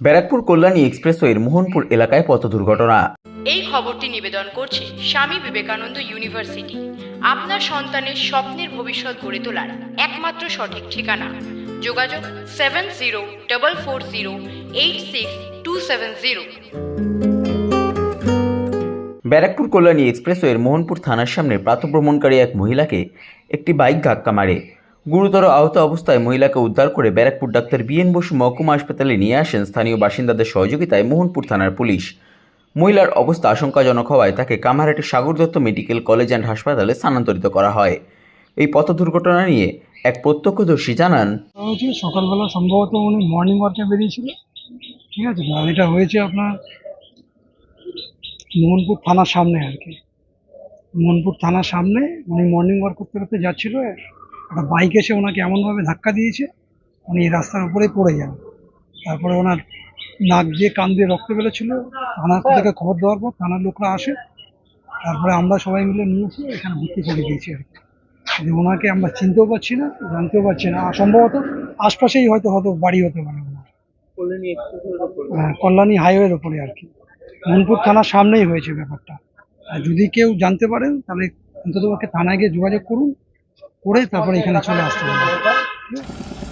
ব্যারাকপুর কল্যাণী এক্সপ্রেসওয়ের মোহনপুর এলাকায় পথ দুর্ঘটনা। এই খবরটি নিবেদন করছে স্বামী বিবেকানন্দ ইউনিভার্সিটি। আপনার সন্তানের স্বপ্নের ভবিষ্যৎ গড়ে তোলার একমাত্র সঠিক ঠিকানা। যোগাযোগ seven zero double four zero eight six two seven zero. Barrackpore Kalyani এক্সপ্রেসওয়ের Mohanpur থানার সামনে প্রাতভ্রমণকারী এক মহিলাকে একটি বাইক ধাক্কা মারে। গুরুতর আহত অবস্থায় মহিলাকে উদ্ধার করে ব্যারাকপুর ডাক্তার বিএন বসু মহকুমা হাসপাতালে নিয়ে আসেন স্থানীয় বাসিন্দাদের সহযোগিতায় মোহনপুর থানার পুলিশ। মহিলার অবস্থা আশঙ্কাজনক হওয়ায় তাকে Kamarhati Sagar Dutta medical college and হাসপাতালে স্থানান্তরিত করা হয়। এই পথ দুর্ঘটনা নিয়ে এক প্রত্যক্ষদর্শী জানান সকালবেলা সম্ভবত উনি মর্নিং ওয়ার্কে বেরিয়েছিল ঠিক আছে এটা হয়েছে আপনার মোহনপুর থানার সামনে আর কি। মোহনপুর থানার সামনে, উনি মর্নিং ওয়ার্ক করতে করতে যাচ্ছিল একটা বাইক এসে ওনাকে এমনভাবে ধাক্কা দিয়েছে উনি এই রাস্তার উপরেই পড়ে যান। তারপরে ওনার নাক দিয়ে কান দিয়ে রক্ত বেরোচ্ছিল থানার থেকে খবর দেওয়ার পর থানার লোকরা আসে তারপরে আমরা সবাই মিলে নিয়েছি এখানে ভর্তি করে দিয়েছি আর কি। ওনাকে আমরা চিনতেও পারছি না জানতেও পারছি না সম্ভবত আশপাশেই হয়তো হয়তো বাড়ি হতে পারে ওনার। হ্যাঁ, কল্যাণী হাইওয়ের ওপরে আর কি। মনপুর থানার সামনেই হয়েছে ব্যাপারটা। আর যদি কেউ জানতে পারেন তাহলে অন্তত থানায় গিয়ে যোগাযোগ করুন করে তারপরে এখানে চলে আসতে পারেন